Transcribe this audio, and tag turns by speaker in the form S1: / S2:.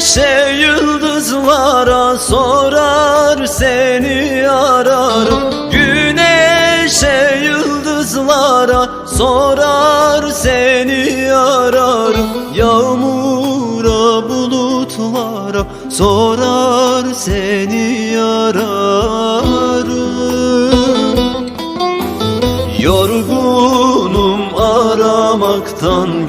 S1: Güneşe yıldızlara sorar seni ararım Güneşe yıldızlara sorar seni ararım Yağmura bulutlara sorar seni ararım Yorgunum aramaktan